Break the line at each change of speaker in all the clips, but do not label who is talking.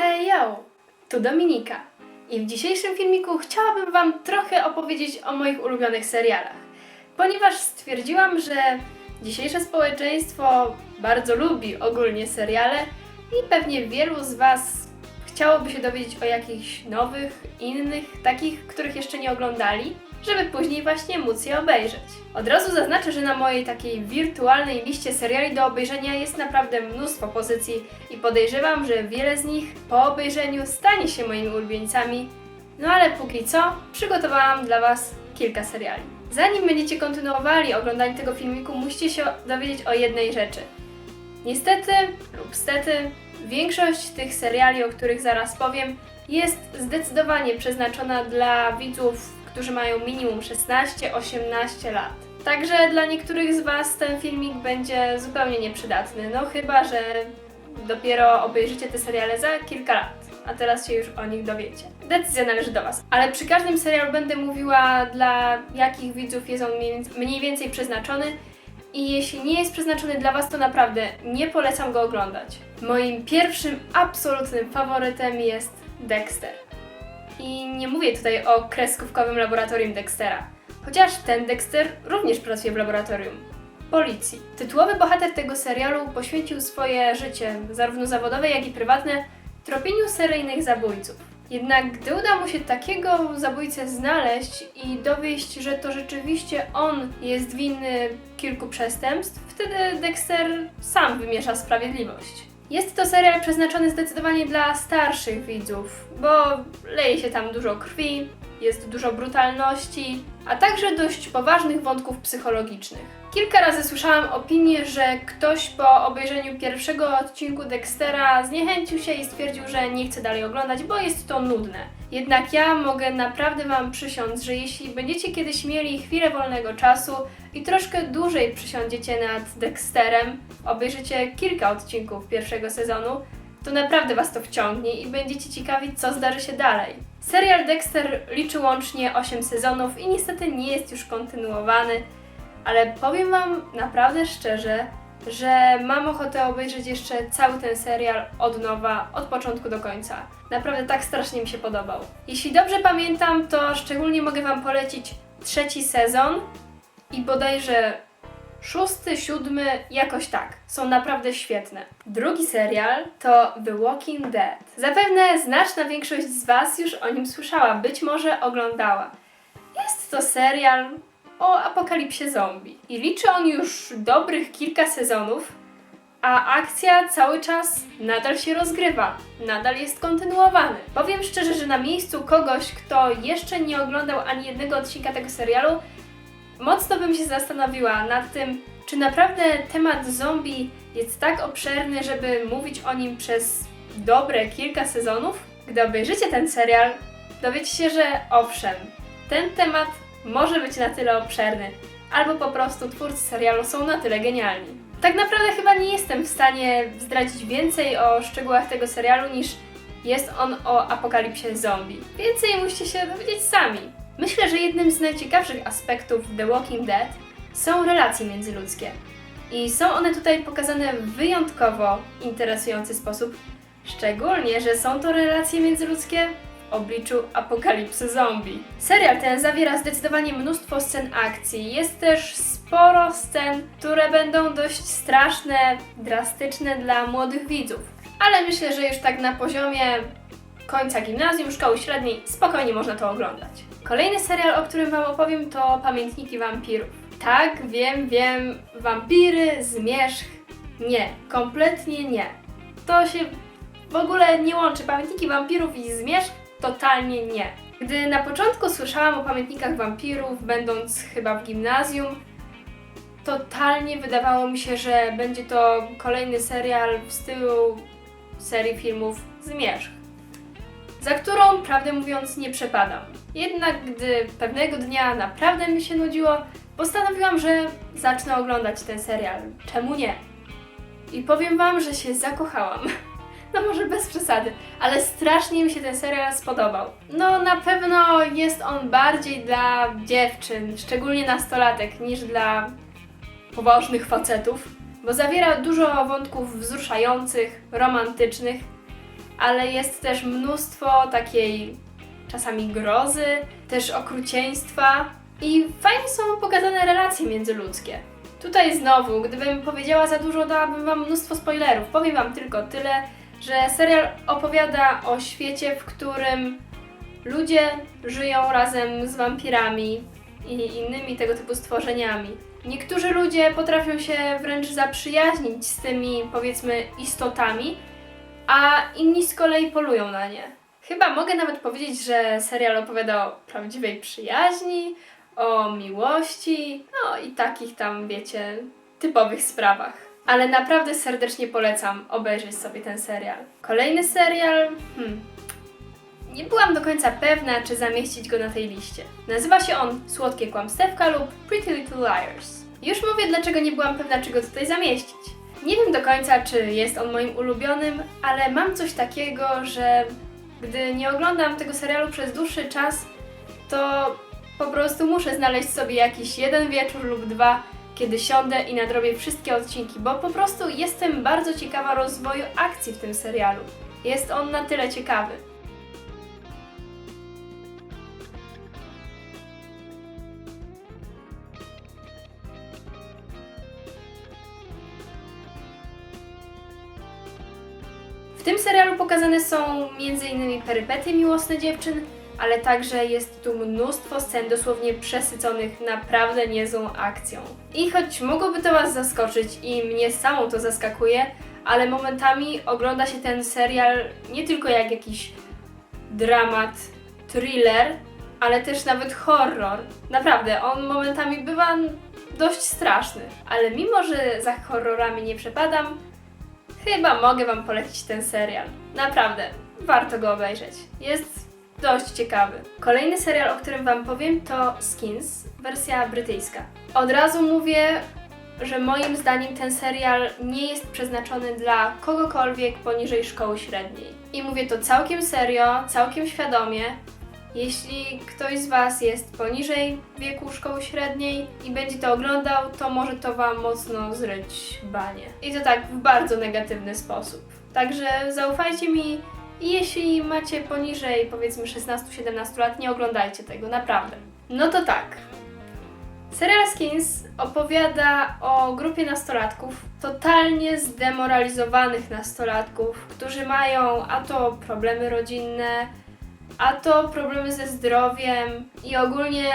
Hej yo, tu Dominika. I w dzisiejszym filmiku chciałabym Wam trochę opowiedzieć o moich ulubionych serialach, ponieważ stwierdziłam, że dzisiejsze społeczeństwo bardzo lubi ogólnie seriale i pewnie wielu z Was chciałoby się dowiedzieć o jakichś nowych, innych, takich, których jeszcze nie oglądali, żeby później właśnie móc je obejrzeć. Od razu zaznaczę, że na mojej takiej wirtualnej liście seriali do obejrzenia jest naprawdę mnóstwo pozycji i podejrzewam, że wiele z nich po obejrzeniu stanie się moimi ulubieńcami. No ale póki co przygotowałam dla Was kilka seriali. Zanim będziecie kontynuowali oglądanie tego filmiku, musicie się dowiedzieć o jednej rzeczy. Niestety lub stety, większość tych seriali, o których zaraz powiem, jest zdecydowanie przeznaczona dla widzów, którzy mają minimum 16-18 lat. Także dla niektórych z Was ten filmik będzie zupełnie nieprzydatny, no chyba, że dopiero obejrzycie te seriale za kilka lat, a teraz się już o nich dowiecie. Decyzja należy do Was. Ale przy każdym serialu będę mówiła, dla jakich widzów jest on mniej- więcej przeznaczony i jeśli nie jest przeznaczony dla Was, to naprawdę nie polecam go oglądać. Moim pierwszym absolutnym faworytem jest Dexter. I nie mówię tutaj o kreskówkowym laboratorium Dextera, chociaż ten Dexter również pracuje w laboratorium. Policji. Tytułowy bohater tego serialu poświęcił swoje życie, zarówno zawodowe, jak i prywatne, tropieniu seryjnych zabójców. Jednak gdy uda mu się takiego zabójcę znaleźć i dowieść, że to rzeczywiście on jest winny kilku przestępstw, wtedy Dexter sam wymierza sprawiedliwość. Jest to serial przeznaczony zdecydowanie dla starszych widzów, bo leje się tam dużo krwi, jest dużo brutalności, a także dość poważnych wątków psychologicznych. Kilka razy słyszałam opinię, że ktoś po obejrzeniu pierwszego odcinku Dextera zniechęcił się i stwierdził, że nie chce dalej oglądać, bo jest to nudne. Jednak ja mogę naprawdę Wam przysiąc, że jeśli będziecie kiedyś mieli chwilę wolnego czasu i troszkę dłużej przysiądziecie nad Dexterem, obejrzycie kilka odcinków pierwszego sezonu, to naprawdę Was to wciągnie i będziecie ciekawi, co zdarzy się dalej. Serial Dexter liczy łącznie 8 sezonów i niestety nie jest już kontynuowany, ale powiem Wam naprawdę szczerze, że mam ochotę obejrzeć jeszcze cały ten serial od nowa, od początku do końca. Naprawdę tak strasznie mi się podobał. Jeśli dobrze pamiętam, to szczególnie mogę Wam polecić trzeci sezon i bodajże szósty, siódmy, jakoś tak. Są naprawdę świetne. Drugi serial to The Walking Dead. Zapewne znaczna większość z Was już o nim słyszała, być może oglądała. Jest to serial o apokalipsie zombie. I liczy on już dobrych kilka sezonów, a akcja cały czas nadal się rozgrywa, nadal jest kontynuowany. Powiem szczerze, że na miejscu kogoś, kto jeszcze nie oglądał ani jednego odcinka tego serialu, mocno bym się zastanowiła nad tym, czy naprawdę temat zombie jest tak obszerny, żeby mówić o nim przez dobre kilka sezonów? Gdy obejrzycie ten serial, dowiecie się, że owszem, ten temat może być na tyle obszerny, albo po prostu twórcy serialu są na tyle genialni. Tak naprawdę chyba nie jestem w stanie zdradzić więcej o szczegółach tego serialu niż jest on o apokalipsie zombie. Więcej musicie się dowiedzieć sami. Myślę, że jednym z najciekawszych aspektów The Walking Dead są relacje międzyludzkie. I są one tutaj pokazane w wyjątkowo interesujący sposób, szczególnie, że są to relacje międzyludzkie w obliczu apokalipsy zombie. Serial ten zawiera zdecydowanie mnóstwo scen akcji. Jest też sporo scen, które będą dość straszne, drastyczne dla młodych widzów. Ale myślę, że już tak na poziomie końca gimnazjum, szkoły średniej spokojnie można to oglądać. Kolejny serial, o którym Wam opowiem, to Pamiętniki Wampirów. Tak, wiem, wiem, wampiry, zmierzch. Nie, kompletnie nie. To się w ogóle nie łączy. Pamiętniki wampirów i zmierzch totalnie nie. Gdy na początku słyszałam o pamiętnikach wampirów, będąc chyba w gimnazjum, totalnie wydawało mi się, że będzie to kolejny serial w stylu serii filmów Zmierzch, za którą, prawdę mówiąc, nie przepadam. Jednak gdy pewnego dnia naprawdę mi się nudziło, postanowiłam, że zacznę oglądać ten serial. Czemu nie? I powiem Wam, że się zakochałam. No może bez przesady, ale strasznie mi się ten serial spodobał. No na pewno jest on bardziej dla dziewczyn, szczególnie nastolatek, niż dla poważnych facetów, bo zawiera dużo wątków wzruszających, romantycznych, ale jest też mnóstwo takiej czasami grozy, też okrucieństwa i fajnie są pokazane relacje międzyludzkie. Tutaj znowu, gdybym powiedziała za dużo, dałabym Wam mnóstwo spoilerów. Powiem Wam tylko tyle, że serial opowiada o świecie, w którym ludzie żyją razem z wampirami i innymi tego typu stworzeniami. Niektórzy ludzie potrafią się wręcz zaprzyjaźnić z tymi, powiedzmy, istotami, a inni z kolei polują na nie. Chyba mogę nawet powiedzieć, że serial opowiada o prawdziwej przyjaźni, o miłości, no i takich tam, wiecie, typowych sprawach. Ale naprawdę serdecznie polecam obejrzeć sobie ten serial. Kolejny serial, hmm, nie byłam do końca pewna, czy zamieścić go na tej liście. Nazywa się on Słodkie Kłamstewka lub Pretty Little Liars. Już mówię, dlaczego nie byłam pewna, czy go tutaj zamieścić. Nie wiem do końca, czy jest on moim ulubionym, ale mam coś takiego, że gdy nie oglądam tego serialu przez dłuższy czas, to po prostu muszę znaleźć sobie jakiś jeden wieczór lub dwa, kiedy siądę i nadrobię wszystkie odcinki, bo po prostu jestem bardzo ciekawa rozwoju akcji w tym serialu. Jest on na tyle ciekawy. Pokazane są m.in. perypetie miłosne dziewczyn, ale także jest tu mnóstwo scen dosłownie przesyconych naprawdę niezłą akcją. I choć mogłoby to Was zaskoczyć i mnie samą to zaskakuje, ale momentami ogląda się ten serial nie tylko jak jakiś dramat, thriller, ale też nawet horror. Naprawdę, on momentami bywa dość straszny, ale mimo, że za horrorami nie przepadam, Chyba mogę Wam polecić ten serial. Naprawdę, warto go obejrzeć. Jest dość ciekawy. Kolejny serial, o którym Wam powiem, to Skins, wersja brytyjska. Od razu mówię, że moim zdaniem ten serial nie jest przeznaczony dla kogokolwiek poniżej szkoły średniej. I mówię to całkiem serio, całkiem świadomie. Jeśli ktoś z Was jest poniżej wieku szkoły średniej i będzie to oglądał, to może to Wam mocno zryć banie. I to tak w bardzo negatywny sposób. Także zaufajcie mi jeśli macie poniżej powiedzmy 16-17 lat, nie oglądajcie tego, naprawdę. No to tak. Serial Skins opowiada o grupie nastolatków, totalnie zdemoralizowanych nastolatków, którzy mają a to problemy rodzinne, a to problemy ze zdrowiem i ogólnie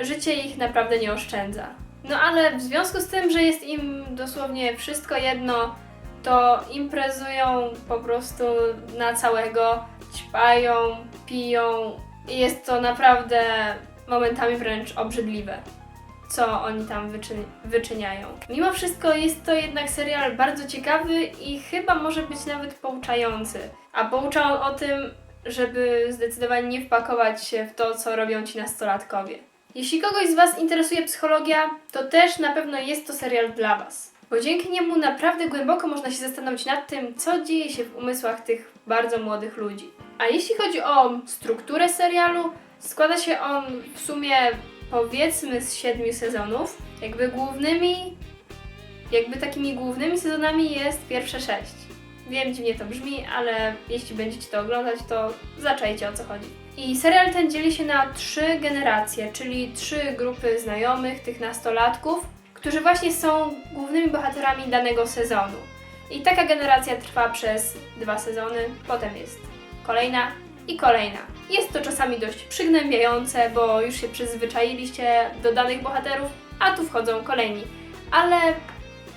życie ich naprawdę nie oszczędza. No ale w związku z tym, że jest im dosłownie wszystko jedno, to imprezują po prostu na całego, ćpają, piją i jest to naprawdę momentami wręcz obrzydliwe, co oni tam wyczy- wyczyniają. Mimo wszystko jest to jednak serial bardzo ciekawy i chyba może być nawet pouczający. A poucza on o tym, żeby zdecydowanie nie wpakować się w to, co robią ci nastolatkowie. Jeśli kogoś z Was interesuje psychologia, to też na pewno jest to serial dla Was. Bo dzięki niemu naprawdę głęboko można się zastanowić nad tym, co dzieje się w umysłach tych bardzo młodych ludzi. A jeśli chodzi o strukturę serialu, składa się on w sumie powiedzmy z siedmiu sezonów. Jakby głównymi, jakby takimi głównymi sezonami jest pierwsze sześć. Wiem, dziwnie to brzmi, ale jeśli będziecie to oglądać, to zaczajcie o co chodzi. I serial ten dzieli się na trzy generacje, czyli trzy grupy znajomych, tych nastolatków, którzy właśnie są głównymi bohaterami danego sezonu. I taka generacja trwa przez dwa sezony, potem jest kolejna i kolejna. Jest to czasami dość przygnębiające, bo już się przyzwyczailiście do danych bohaterów, a tu wchodzą kolejni. Ale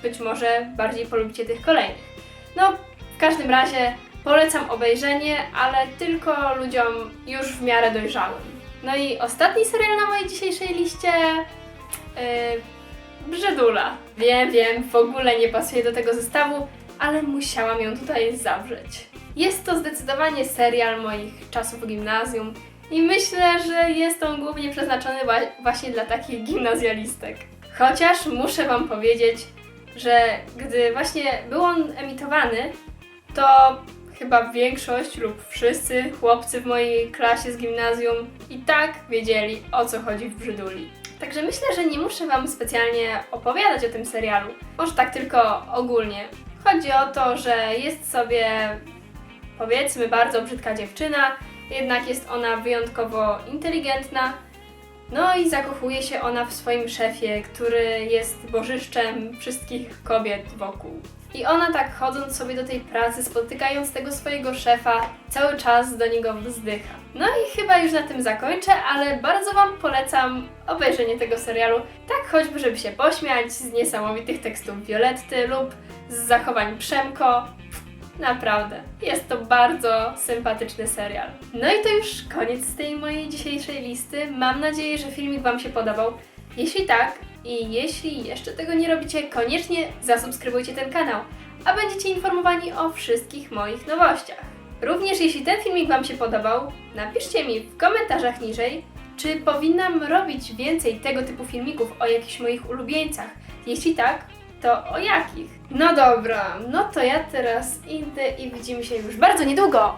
być może bardziej polubicie tych kolejnych. No, w każdym razie polecam obejrzenie, ale tylko ludziom już w miarę dojrzałym. No i ostatni serial na mojej dzisiejszej liście. Yy, Brzydula. Wiem, wiem, w ogóle nie pasuje do tego zestawu, ale musiałam ją tutaj zawrzeć. Jest to zdecydowanie serial moich czasów gimnazjum i myślę, że jest on głównie przeznaczony właśnie dla takich gimnazjalistek. Chociaż muszę Wam powiedzieć, że gdy właśnie był on emitowany, to chyba większość lub wszyscy chłopcy w mojej klasie z gimnazjum i tak wiedzieli o co chodzi w Brzyduli. Także myślę, że nie muszę Wam specjalnie opowiadać o tym serialu. Może tak tylko ogólnie. Chodzi o to, że jest sobie powiedzmy bardzo brzydka dziewczyna, jednak jest ona wyjątkowo inteligentna. No i zakochuje się ona w swoim szefie, który jest bożyszczem wszystkich kobiet wokół. I ona tak chodząc sobie do tej pracy, spotykając tego swojego szefa, cały czas do niego wzdycha. No i chyba już na tym zakończę, ale bardzo Wam polecam obejrzenie tego serialu, tak choćby żeby się pośmiać z niesamowitych tekstów Violetty lub z zachowań Przemko. Naprawdę, jest to bardzo sympatyczny serial. No i to już koniec tej mojej dzisiejszej listy. Mam nadzieję, że filmik Wam się podobał. Jeśli tak i jeśli jeszcze tego nie robicie, koniecznie zasubskrybujcie ten kanał, a będziecie informowani o wszystkich moich nowościach. Również jeśli ten filmik Wam się podobał, napiszcie mi w komentarzach niżej, czy powinnam robić więcej tego typu filmików o jakichś moich ulubieńcach. Jeśli tak, to o jakich? No dobra, no to ja teraz idę i widzimy się już bardzo niedługo.